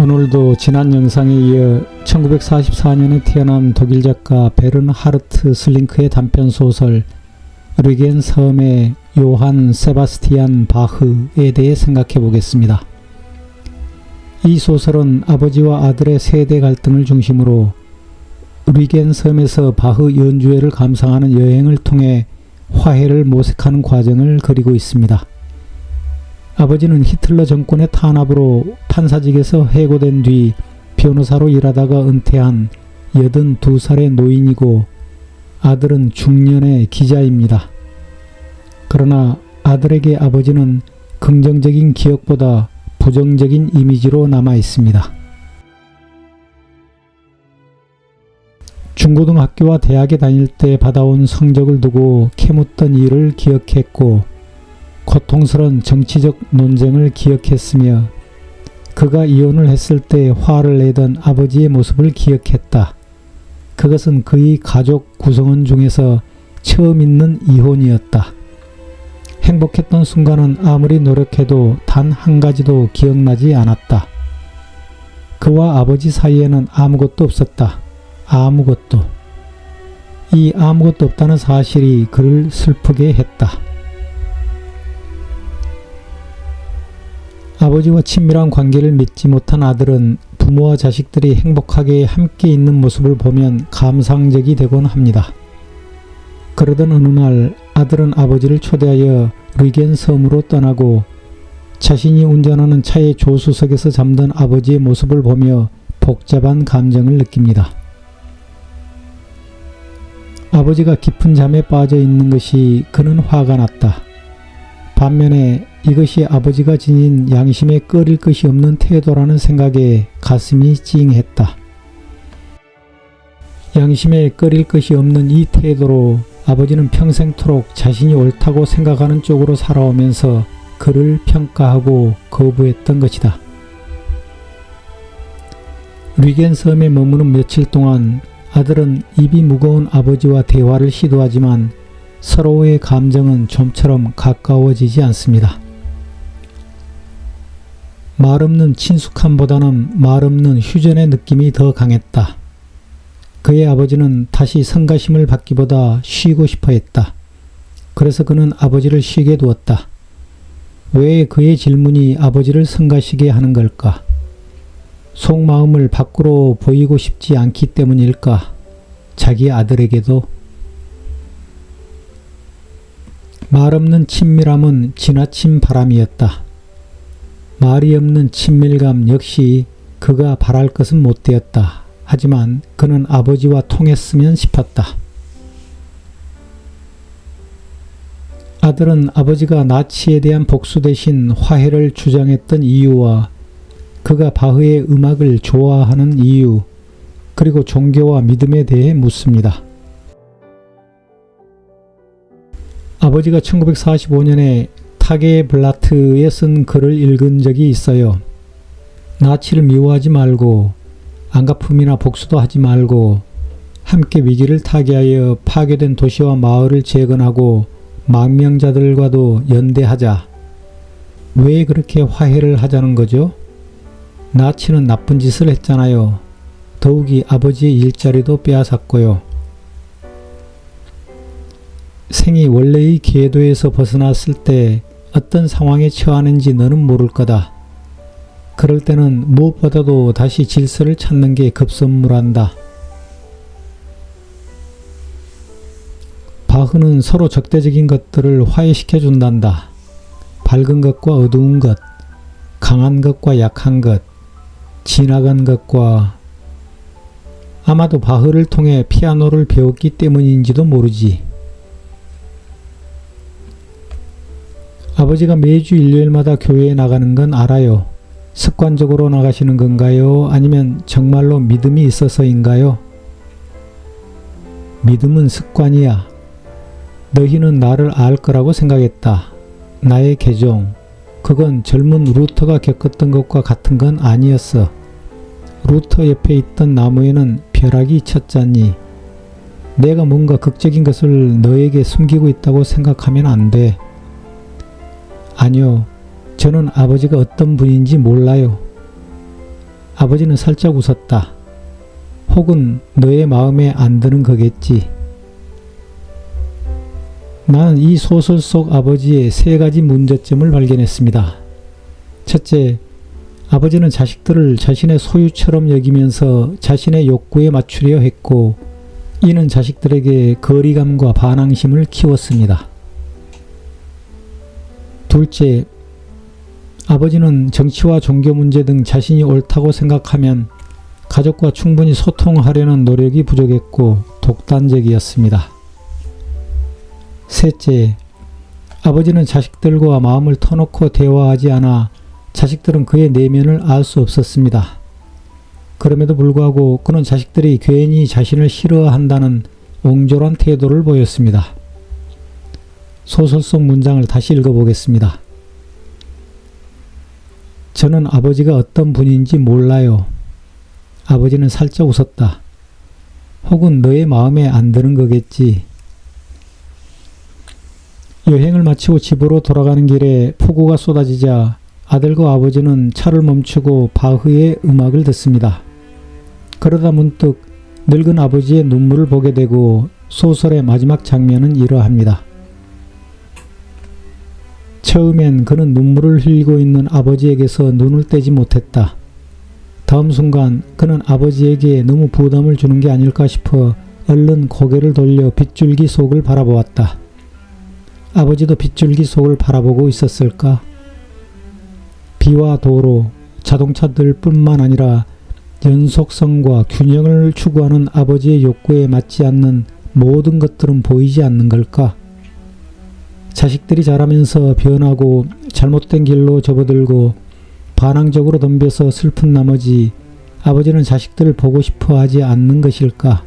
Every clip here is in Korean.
오늘도 지난 영상에 이어 1944년에 태어난 독일 작가 베른 하르트 슬링크의 단편 소설 리겐 섬의 요한 세바스티안 바흐에 대해 생각해 보겠습니다. 이 소설은 아버지와 아들의 세대 갈등을 중심으로 리겐 섬에서 바흐 연주회를 감상하는 여행을 통해 화해를 모색하는 과정을 그리고 있습니다. 아버지는 히틀러 정권의 탄압으로 판사직에서 해고된 뒤 변호사로 일하다가 은퇴한 82살의 노인이고 아들은 중년의 기자입니다. 그러나 아들에게 아버지는 긍정적인 기억보다 부정적인 이미지로 남아 있습니다. 중고등학교와 대학에 다닐 때 받아온 성적을 두고 캐묻던 일을 기억했고 고통스러운 정치적 논쟁을 기억했으며 그가 이혼을 했을 때 화를 내던 아버지의 모습을 기억했다. 그것은 그의 가족 구성원 중에서 처음 있는 이혼이었다. 행복했던 순간은 아무리 노력해도 단 한 가지도 기억나지 않았다. 그와 아버지 사이에는 아무것도 없었다. 아무것도. 이 아무것도 없다는 사실이 그를 슬프게 했다. 아버지와 친밀한 관계를 맺지 못한 아들은 부모와 자식들이 행복하게 함께 있는 모습을 보면 감상적이 되곤 합니다. 그러던 어느 날 아들은 아버지를 초대하여 리겐 섬으로 떠나고 자신이 운전하는 차의 조수석에서 잠든 아버지의 모습을 보며 복잡한 감정을 느낍니다. 아버지가 깊은 잠에 빠져 있는 것이 그는 화가 났다. 반면에 이것이 아버지가 지닌 양심에 꺼릴 것이 없는 태도라는 생각에 가슴이 찡했다. 양심에 꺼릴 것이 없는 이 태도로 아버지는 평생토록 자신이 옳다고 생각하는 쪽으로 살아오면서 그를 평가하고 거부했던 것이다. 리겐 섬에 머무는 며칠 동안 아들은 입이 무거운 아버지와 대화를 시도하지만 서로의 감정은 좀처럼 가까워지지 않습니다. 말 없는 친숙함보다는 말 없는 휴전의 느낌이 더 강했다. 그의 아버지는 다시 성가심을 받기보다 쉬고 싶어 했다. 그래서 그는 아버지를 쉬게 두었다. 왜 그의 질문이 아버지를 성가시게 하는 걸까? 속마음을 밖으로 보이고 싶지 않기 때문일까? 자기 아들에게도 말 없는 친밀함은 지나친 바람이었다. 말이 없는 친밀감 역시 그가 바랄 것은 못 되었다. 하지만 그는 아버지와 통했으면 싶었다. 아들은 아버지가 나치에 대한 복수 대신 화해를 주장했던 이유와 그가 바흐의 음악을 좋아하는 이유, 그리고 종교와 믿음에 대해 묻습니다. 아버지가 1945년에 타게 블라트에 쓴 글을 읽은 적이 있어요. 나치를 미워하지 말고 안가품이나 복수도 하지 말고 함께 위기를 타개하여 파괴된 도시와 마을을 재건하고 망명자들과도 연대하자. 왜 그렇게 화해를 하자는 거죠? 나치는 나쁜 짓을 했잖아요. 더욱이 아버지의 일자리도 빼앗았고요. 생이 원래의 궤도에서 벗어났을 때 어떤 상황에 처하는지 너는 모를 거다. 그럴 때는 무엇보다도 다시 질서를 찾는 게 급선무란다. 바흐는 서로 적대적인 것들을 화해시켜 준단다. 밝은 것과 어두운 것, 강한 것과 약한 것, 지나간 것과 아마도 바흐를 통해 피아노를 배웠기 때문인지도 모르지. 아버지가 매주 일요일마다 교회에 나가는 건 알아요. 습관적으로 나가시는 건가요? 아니면 정말로 믿음이 있어서인가요? 믿음은 습관이야. 너희는 나를 알 거라고 생각했다. 나의 개종. 그건 젊은 루터가 겪었던 것과 같은 건 아니었어. 루터 옆에 있던 나무에는 벼락이 쳤잖니. 내가 뭔가 극적인 것을 너에게 숨기고 있다고 생각하면 안 돼. 아니요. 저는 아버지가 어떤 분인지 몰라요. 아버지는 살짝 웃었다. 혹은 너의 마음에 안 드는 거겠지. 나는 이 소설 속 아버지의 세 가지 문제점을 발견했습니다. 첫째, 아버지는 자식들을 자신의 소유처럼 여기면서 자신의 욕구에 맞추려 했고, 이는 자식들에게 거리감과 반항심을 키웠습니다. 둘째, 아버지는 정치와 종교 문제 등 자신이 옳다고 생각하면 가족과 충분히 소통하려는 노력이 부족했고 독단적이었습니다. 셋째, 아버지는 자식들과 마음을 터놓고 대화하지 않아 자식들은 그의 내면을 알 수 없었습니다. 그럼에도 불구하고 그는 자식들이 괜히 자신을 싫어한다는 옹졸한 태도를 보였습니다. 소설 속 문장을 다시 읽어보겠습니다. 저는 아버지가 어떤 분인지 몰라요. 아버지는 살짝 웃었다. 혹은 너의 마음에 안 드는 거겠지. 여행을 마치고 집으로 돌아가는 길에 폭우가 쏟아지자 아들과 아버지는 차를 멈추고 바흐의 음악을 듣습니다. 그러다 문득 늙은 아버지의 눈물을 보게 되고 소설의 마지막 장면은 이러합니다. 처음엔 그는 눈물을 흘리고 있는 아버지에게서 눈을 떼지 못했다. 다음 순간 그는 아버지에게 너무 부담을 주는 게 아닐까 싶어 얼른 고개를 돌려 빗줄기 속을 바라보았다. 아버지도 빗줄기 속을 바라보고 있었을까? 비와 도로, 자동차들 뿐만 아니라 연속성과 균형을 추구하는 아버지의 욕구에 맞지 않는 모든 것들은 보이지 않는 걸까? 자식들이 자라면서 변하고 잘못된 길로 접어들고 반항적으로 덤벼서 슬픈 나머지 아버지는 자식들을 보고 싶어 하지 않는 것일까?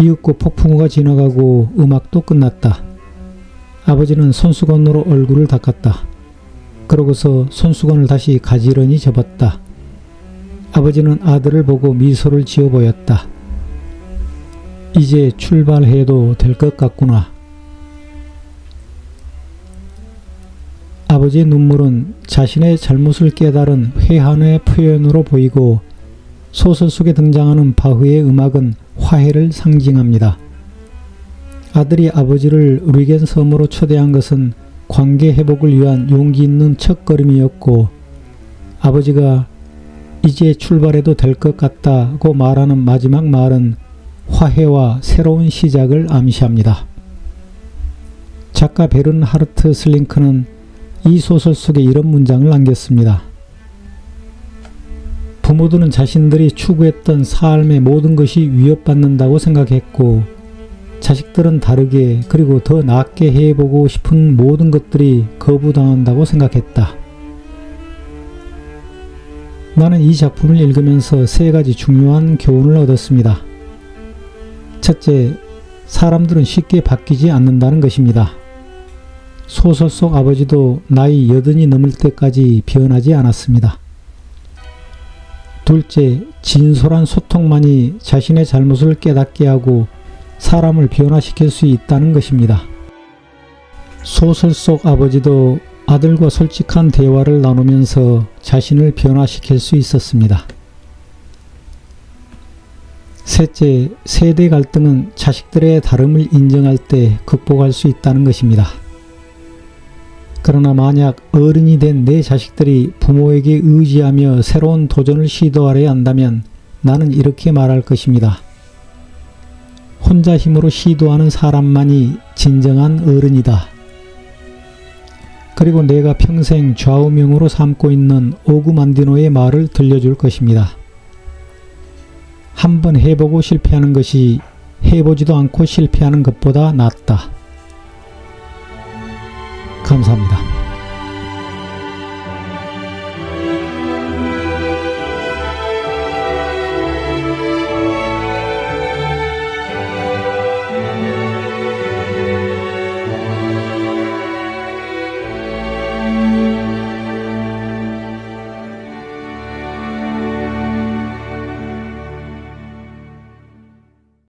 이윽고 폭풍우가 지나가고 음악도 끝났다. 아버지는 손수건으로 얼굴을 닦았다. 그러고서 손수건을 다시 가지런히 접었다. 아버지는 아들을 보고 미소를 지어 보였다. 이제 출발해도 될 것 같구나. 아버지의 눈물은 자신의 잘못을 깨달은 회한의 표현으로 보이고 소설 속에 등장하는 바흐의 음악은 화해를 상징합니다. 아들이 아버지를 리겐 섬으로 초대한 것은 관계 회복을 위한 용기 있는 첫걸음이었고 아버지가 이제 출발해도 될 것 같다고 말하는 마지막 말은 화해와 새로운 시작을 암시합니다. 작가 베른 하르트 슬링크는 이 소설 속에 이런 문장을 남겼습니다. 부모들은 자신들이 추구했던 삶의 모든 것이 위협받는다고 생각했고 자식들은 다르게 그리고 더 낫게 해보고 싶은 모든 것들이 거부당한다고 생각했다. 나는 이 작품을 읽으면서 세 가지 중요한 교훈을 얻었습니다. 첫째, 사람들은 쉽게 바뀌지 않는다는 것입니다. 소설 속 아버지도 나이 여든이 넘을 때까지 변하지 않았습니다. 둘째, 진솔한 소통만이 자신의 잘못을 깨닫게 하고 사람을 변화시킬 수 있다는 것입니다. 소설 속 아버지도 아들과 솔직한 대화를 나누면서 자신을 변화시킬 수 있었습니다. 셋째, 세대 갈등은 자식들의 다름을 인정할 때 극복할 수 있다는 것입니다. 그러나 만약 어른이 된 내 자식들이 부모에게 의지하며 새로운 도전을 시도하려 한다면 나는 이렇게 말할 것입니다. 혼자 힘으로 시도하는 사람만이 진정한 어른이다. 그리고 내가 평생 좌우명으로 삼고 있는 오그만디노의 말을 들려줄 것입니다. 한번 해보고 실패하는 것이 해보지도 않고 실패하는 것보다 낫다. 감사합니다.